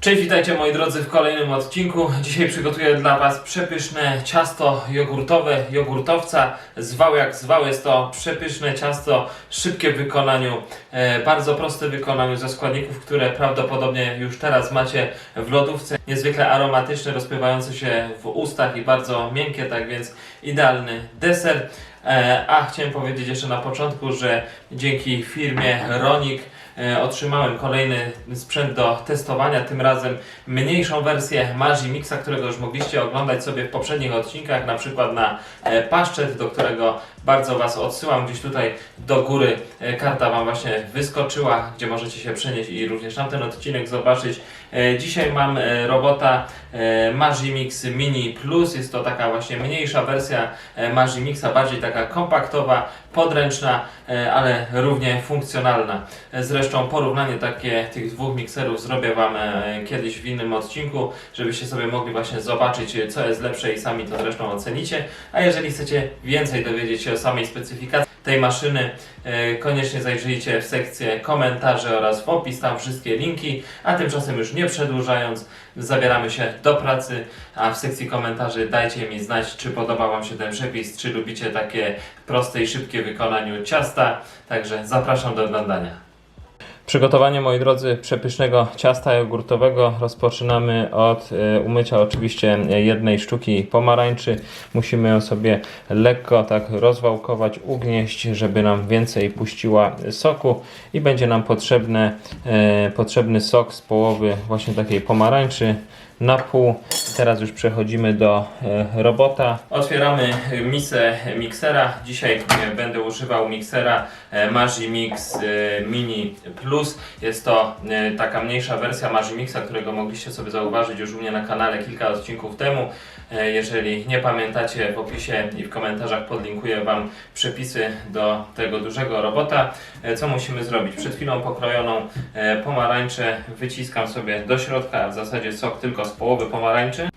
Cześć, witajcie moi drodzy w kolejnym odcinku. Dzisiaj przygotuję dla Was przepyszne ciasto jogurtowe, jogurtowca. Zwał jak zwał, jest to przepyszne ciasto, szybkie w wykonaniu, e, bardzo proste w wykonaniu ze składników, które prawdopodobnie już teraz macie w lodówce. Niezwykle aromatyczne, rozpływające się w ustach i bardzo miękkie, tak więc idealny deser. E, a chciałem powiedzieć jeszcze na początku, że dzięki firmie Ronik otrzymałem kolejny sprzęt do testowania, tym razem mniejszą wersję Magi Mixa, którego już mogliście oglądać sobie w poprzednich odcinkach, na przykład na e, paszczet, do którego bardzo Was odsyłam. Gdzieś tutaj do góry e, karta Wam właśnie wyskoczyła, gdzie możecie się przenieść i również tamten odcinek zobaczyć. E, Dzisiaj mam e, robota e, Magi Mix Mini Plus. Jest to taka właśnie mniejsza wersja e, Magi Mixa, bardziej taka kompaktowa, podręczna, ale równie funkcjonalna. Zresztą porównanie takie tych dwóch mikserów zrobię Wam kiedyś w innym odcinku, żebyście sobie mogli właśnie zobaczyć, co jest lepsze i sami to zresztą ocenicie. A jeżeli chcecie więcej dowiedzieć się o samej specyfikacji tej maszyny, e, koniecznie zajrzyjcie w sekcję komentarzy oraz w opis, tam wszystkie linki. A tymczasem już nie przedłużając, zabieramy się do pracy, a w sekcji komentarzy dajcie mi znać, czy podoba Wam się ten przepis, czy lubicie takie proste i szybkie w wykonaniu ciasta. Także zapraszam do oglądania. Przygotowanie, moi drodzy, przepysznego ciasta jogurtowego rozpoczynamy od e, umycia oczywiście jednej sztuki pomarańczy. Musimy ją sobie lekko tak rozwałkować, ugnieść, żeby nam więcej puściła soku i będzie nam potrzebne, e, potrzebny sok z połowy właśnie takiej pomarańczy na pół. Teraz już przechodzimy do e, robota. Otwieramy misę miksera. Dzisiaj e, będę używał miksera e, Magi Mix e, Mini Plus. Jest to taka mniejsza wersja Magi Mixa, którego mogliście sobie zauważyć już u mnie na kanale kilka odcinków temu. E, Jeżeli nie pamiętacie, w opisie i w komentarzach podlinkuję Wam przepisy do tego dużego robota. E, Co musimy zrobić? Przed chwilą pokrojoną e, pomarańczę wyciskam sobie do środka, w zasadzie sok tylko z połowy pomarańczy.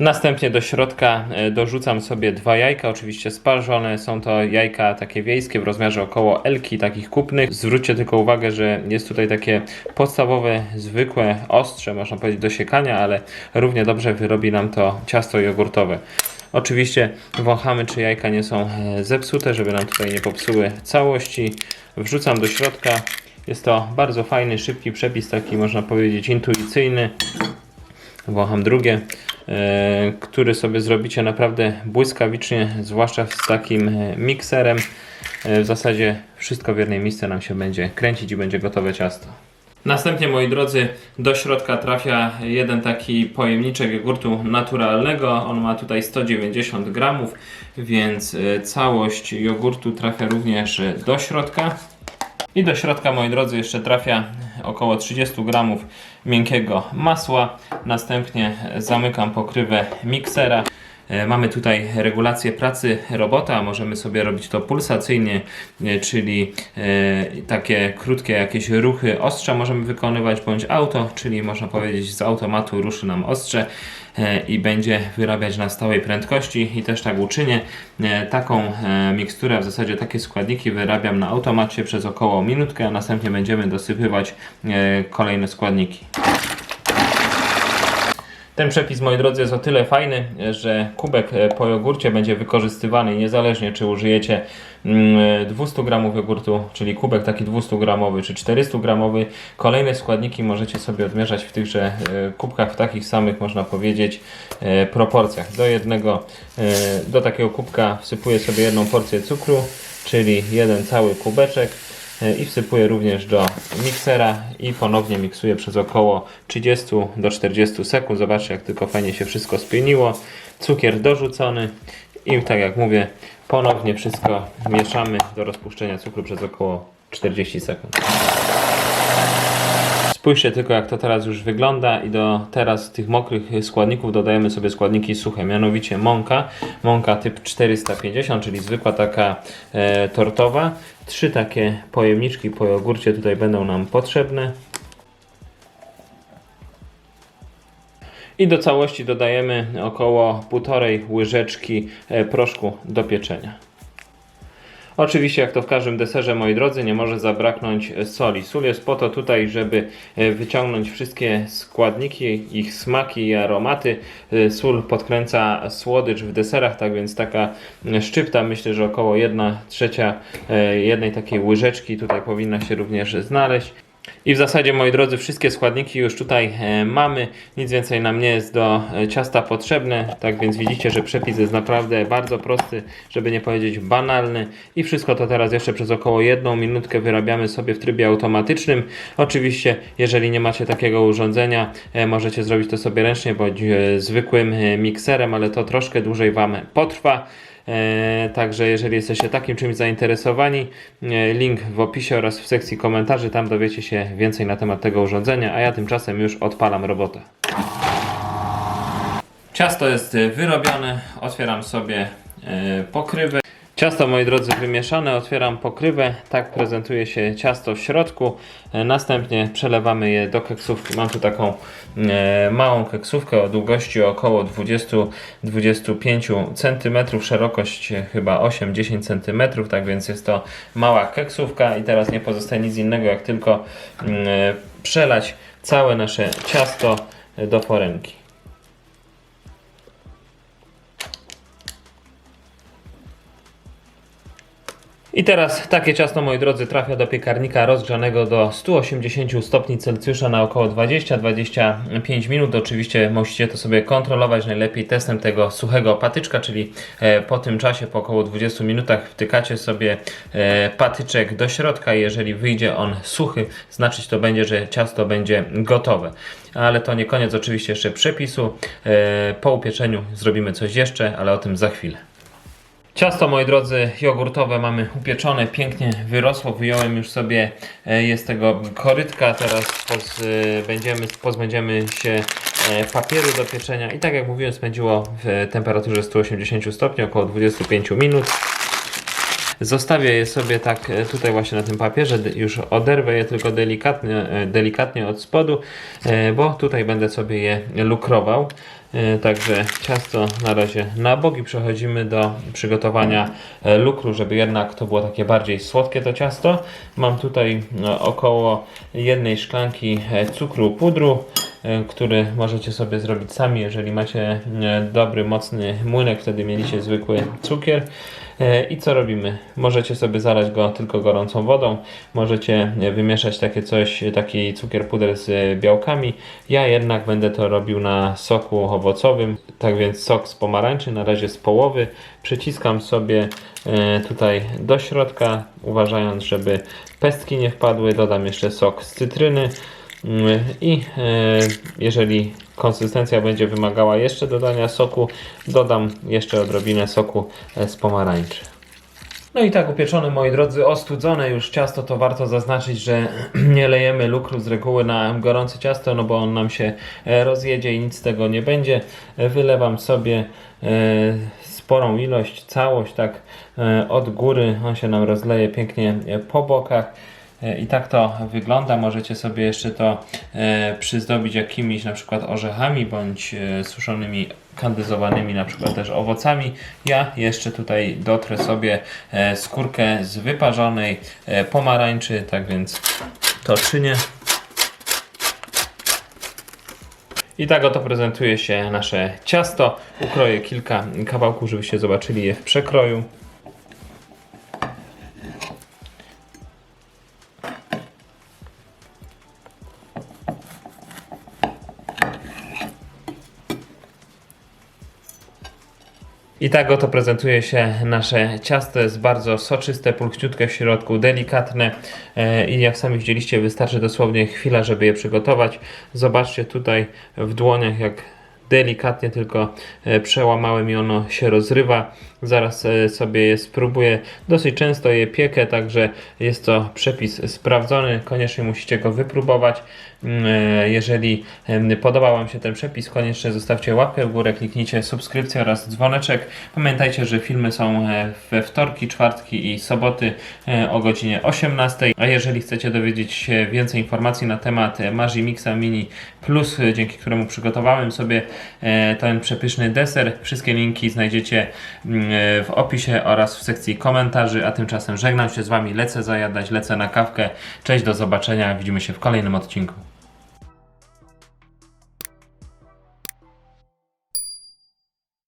Następnie do środka e, dorzucam sobie dwa jajka, oczywiście sparzone. Są to jajka takie wiejskie w rozmiarze około elki, takich kupnych. Zwróćcie tylko uwagę, że jest tutaj takie podstawowe, zwykłe, ostrze, można powiedzieć, do siekania, ale równie dobrze wyrobi nam to ciasto jogurtowe. Oczywiście wąchamy, czy jajka nie są e, zepsute, żeby nam tutaj nie popsuły całości. Wrzucam do środka. Jest to bardzo fajny, szybki przepis, taki można powiedzieć intuicyjny. Wącham drugie, e, który sobie zrobicie naprawdę błyskawicznie, zwłaszcza z takim e, mikserem. E, w zasadzie wszystko w jednej miejsce nam się będzie kręcić i będzie gotowe ciasto. Następnie, moi drodzy, do środka trafia jeden taki pojemniczek jogurtu naturalnego. On ma tutaj 190 gramów, więc całość jogurtu trafia również do środka. I do środka, moi drodzy, jeszcze trafia około 30 gramów miękkiego masła. Następnie zamykam pokrywę miksera. E, Mamy tutaj regulację pracy robota, możemy sobie robić to pulsacyjnie, e, czyli e, takie krótkie jakieś ruchy ostrza możemy wykonywać, bądź auto, czyli można powiedzieć z automatu ruszy nam ostrze i będzie wyrabiać na stałej prędkości i też tak uczynię. Taką miksturę, w zasadzie takie składniki wyrabiam na automacie przez około minutkę, a następnie będziemy dosypywać kolejne składniki. Ten przepis, moi drodzy, jest o tyle fajny, że kubek e, po jogurcie będzie wykorzystywany niezależnie czy użyjecie mm, 200 gramów jogurtu, czyli kubek taki 200 gramowy czy 400 gramowy. Kolejne składniki możecie sobie odmierzać w tychże e, kubkach w takich samych, można powiedzieć, e, proporcjach. Do jednego, e, do takiego kubka wsypuję sobie jedną porcję cukru, czyli jeden cały kubeczek i wsypuję również do miksera i ponownie miksuję przez około 30 do 40 sekund. Zobaczcie jak tylko fajnie się wszystko spieniło. Cukier dorzucony i tak jak mówię ponownie wszystko mieszamy do rozpuszczenia cukru przez około 40 sekund. Spójrzcie tylko jak to teraz już wygląda i do teraz tych mokrych składników dodajemy sobie składniki suche, mianowicie mąka, mąka typ 450, czyli zwykła taka e, tortowa. Trzy takie pojemniczki po jogurcie tutaj będą nam potrzebne. I do całości dodajemy około 1,5 łyżeczki e, proszku do pieczenia. Oczywiście, jak to w każdym deserze, moi drodzy, nie może zabraknąć soli. Sól jest po to tutaj, żeby e, wyciągnąć wszystkie składniki, ich smaki i aromaty. E, Sól podkręca słodycz w deserach, tak więc taka e, szczypta, myślę, że około 1 trzecia e, jednej takiej łyżeczki tutaj powinna się również znaleźć. I w zasadzie, moi drodzy, wszystkie składniki już tutaj e, mamy. Nic więcej nam nie jest do e, ciasta potrzebne. Tak więc widzicie, że przepis jest naprawdę bardzo prosty, żeby nie powiedzieć banalny. I wszystko to teraz jeszcze przez około jedną minutkę wyrabiamy sobie w trybie automatycznym. Oczywiście, jeżeli nie macie takiego urządzenia, e, możecie zrobić to sobie ręcznie bądź zwykłym mikserem, ale to troszkę dłużej Wam potrwa. E, Także jeżeli jesteście takim czymś zainteresowani, e, link w opisie oraz w sekcji komentarzy, tam dowiecie się więcej na temat tego urządzenia, a ja tymczasem już odpalam robotę. Ciasto jest wyrobione, otwieram sobie e, pokrywę. Ciasto, moi drodzy, wymieszane, otwieram pokrywę, tak prezentuje się ciasto w środku. E, Następnie przelewamy je do keksówki. Mam tu taką e, małą keksówkę o długości około 20-25 cm, szerokość chyba 8-10 cm, tak więc jest to mała keksówka i teraz nie pozostaje nic innego jak tylko e, przelać całe nasze ciasto e, do foremki. I teraz takie ciasto, moi drodzy, trafia do piekarnika rozgrzanego do 180 stopni Celsjusza na około 20-25 minut. Oczywiście musicie to sobie kontrolować najlepiej testem tego suchego patyczka, czyli e, po tym czasie, po około 20 minutach wtykacie sobie e, patyczek do środka i jeżeli wyjdzie on suchy, znaczyć to będzie, że ciasto będzie gotowe. Ale to nie koniec oczywiście jeszcze przepisu. E, Po upieczeniu zrobimy coś jeszcze, ale o tym za chwilę. Ciasto, moi drodzy, jogurtowe mamy upieczone, pięknie wyrosło. Wyjąłem już sobie e, jest tego korytka. Teraz poz, e, będziemy, pozbędziemy się e, papieru do pieczenia. I tak jak mówiłem, spędziło w temperaturze 180 stopni około 25 minut. Zostawię je sobie tak e, tutaj właśnie na tym papierze, już oderwę je tylko delikatnie, e, delikatnie od spodu, e, bo tutaj będę sobie je lukrował. Także ciasto na razie na bogi przechodzimy do przygotowania lukru, żeby jednak to było takie bardziej słodkie to ciasto. Mam tutaj no, około jednej szklanki cukru pudru, który możecie sobie zrobić sami, jeżeli macie dobry, mocny młynek, wtedy mieliście zwykły cukier. E, I co robimy? Możecie sobie zalać go tylko gorącą wodą, możecie e, wymieszać takie coś, e, taki cukier puder z białkami. Ja jednak będę to robił na soku owocowym, tak więc sok z pomarańczy, na razie z połowy. Przyciskam sobie tutaj do środka, uważając, żeby pestki nie wpadły. Dodam jeszcze sok z cytryny. I e, jeżeli konsystencja będzie wymagała jeszcze dodania soku, dodam jeszcze odrobinę soku e, z pomarańczy. No i tak upieczone, moi drodzy, ostudzone już ciasto, to warto zaznaczyć, że nie lejemy lukru z reguły na gorące ciasto, no bo on nam się e, rozjedzie i nic z tego nie będzie. Wylewam sobie sporą ilość, całość tak od góry, on się nam rozleje pięknie po bokach. E, I tak to wygląda. Możecie sobie jeszcze to e, przyzdobić jakimiś na przykład orzechami bądź e, suszonymi kandyzowanymi na przykład też owocami. Ja jeszcze tutaj dotrę sobie skórkę z wyparzonej pomarańczy, tak więc to czynię. I tak oto prezentuje się nasze ciasto. Ukroję kilka kawałków, żebyście zobaczyli je w przekroju. I tak oto prezentuje się nasze ciasto. Jest bardzo soczyste, pulchniutkie w środku, delikatne e, i jak sami widzieliście, wystarczy dosłownie chwila, żeby je przygotować. Zobaczcie tutaj w dłoniach, jak delikatnie tylko e, przełamałem i ono się rozrywa. Zaraz e, sobie je spróbuję. Dosyć często je piekę, także jest to przepis sprawdzony. Koniecznie musicie go wypróbować. Mm, e, Jeżeli podobał Wam się ten przepis, koniecznie zostawcie łapkę w górę, kliknijcie subskrypcję oraz dzwoneczek. Pamiętajcie, że filmy są we wtorki, czwartki i soboty o godzinie 18. A jeżeli chcecie dowiedzieć się więcej informacji na temat Magi Mixa Mini Plus, dzięki któremu przygotowałem sobie ten przepyszny deser. Wszystkie linki znajdziecie mm, e, w opisie oraz w sekcji komentarzy, a tymczasem żegnam się z Wami, lecę zajadać, lecę na kawkę. Cześć, do zobaczenia, widzimy się w kolejnym odcinku.